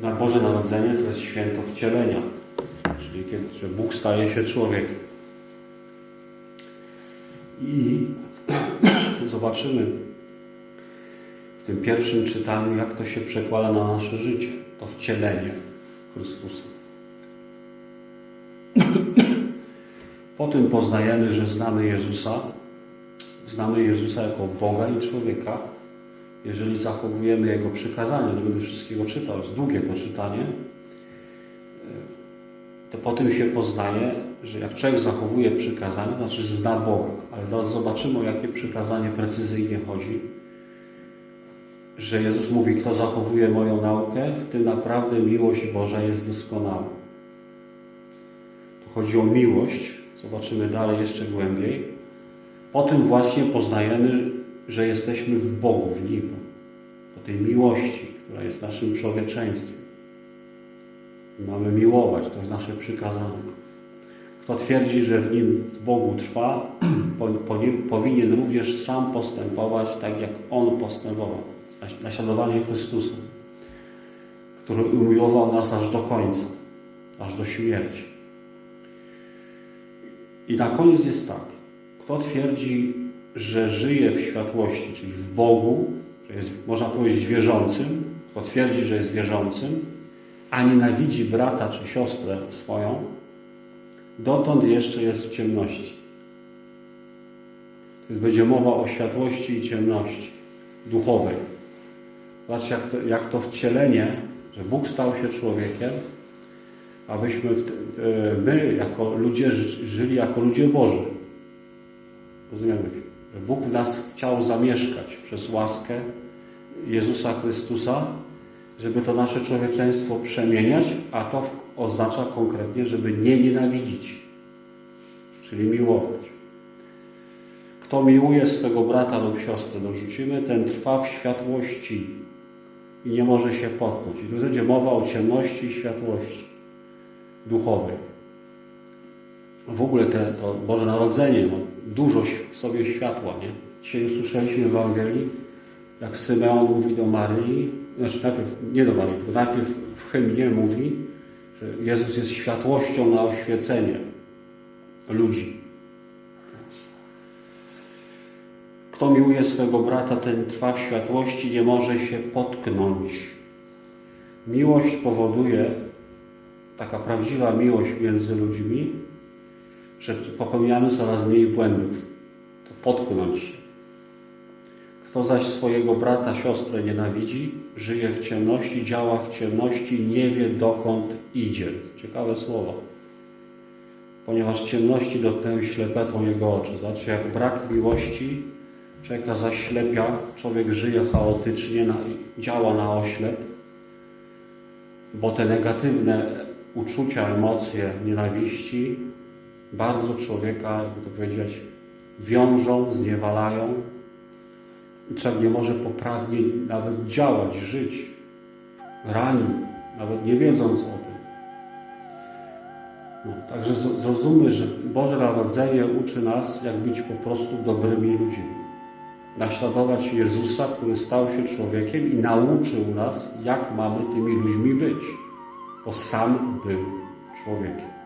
na Boże Narodzenie to jest święto wcielenia, czyli kiedy Bóg staje się człowiekiem. I zobaczymy w tym pierwszym czytaniu, jak to się przekłada na nasze życie, to wcielenie Chrystusa. Po tym poznajemy, że znamy Jezusa. Znamy Jezusa jako Boga i człowieka, jeżeli zachowujemy Jego przykazania. Nie będę wszystkiego czytał, jest długie to czytanie. To po tym się poznaje, że jak człowiek zachowuje przykazania, to znaczy zna Boga. Ale zaraz zobaczymy, o jakie przykazanie precyzyjnie chodzi. Że Jezus mówi, kto zachowuje moją naukę, w tym naprawdę miłość Boża jest doskonała. Tu chodzi o miłość, zobaczymy dalej jeszcze głębiej. Po tym właśnie poznajemy, że jesteśmy w Bogu, w Nim. Po tej miłości, która jest naszym człowieczeństwem. Mamy miłować, to jest nasze przykazanie. Kto twierdzi, że w nim, w Bogu trwa, po, po, powinien również sam postępować tak, jak On postępował. Naśladowanie Chrystusa, który umiłował nas aż do końca, aż do śmierci. I na koniec jest tak. Kto twierdzi, że żyje w światłości, czyli w Bogu, że jest, można powiedzieć, wierzącym, kto twierdzi, że jest wierzącym, a nienawidzi brata czy siostrę swoją, dotąd jeszcze jest w ciemności. To jest będzie mowa o światłości i ciemności duchowej. Zobaczcie, jak to, jak to wcielenie, że Bóg stał się człowiekiem, abyśmy w, my, jako ludzie, żyli jako ludzie Boży. Rozumiemy? Że Bóg w nas chciał zamieszkać przez łaskę Jezusa Chrystusa, żeby to nasze człowieczeństwo przemieniać, a to oznacza konkretnie, żeby nie nienawidzić, czyli miłować. Kto miłuje swego brata lub siostrę, dorzucimy, ten trwa w światłości i nie może się potknąć. I tu będzie mowa o ciemności i światłości duchowej. W ogóle te, to Boże Narodzenie ma dużo w sobie światła, nie? Dzisiaj usłyszeliśmy w Ewangelii, jak Symeon mówi do Maryi, znaczy najpierw nie do Maryi, tylko najpierw w hymnie mówi, że Jezus jest światłością na oświecenie ludzi. Kto miłuje swego brata, ten trwa w światłości, nie może się potknąć. Miłość powoduje, taka prawdziwa miłość między ludźmi, że popełniamy coraz mniej błędów. To potknąć się. Kto zaś swojego brata, siostrę nienawidzi, żyje w ciemności, działa w ciemności, nie wie dokąd idzie. Ciekawe słowo. Ponieważ ciemności dotknęły ślepetą jego oczy. Znaczy, jak brak miłości człowieka zaślepia, człowiek żyje chaotycznie, działa na oślep, bo te negatywne uczucia, emocje nienawiści bardzo człowieka, jakby to powiedzieć, wiążą, zniewalają, człowiek nie może poprawnie nawet działać, żyć. Rani, nawet nie wiedząc o tym. No, także zrozummy, że Boże Narodzenie uczy nas, jak być po prostu dobrymi ludźmi. Naśladować Jezusa, który stał się człowiekiem i nauczył nas, jak mamy tymi ludźmi być. Bo sam był człowiekiem.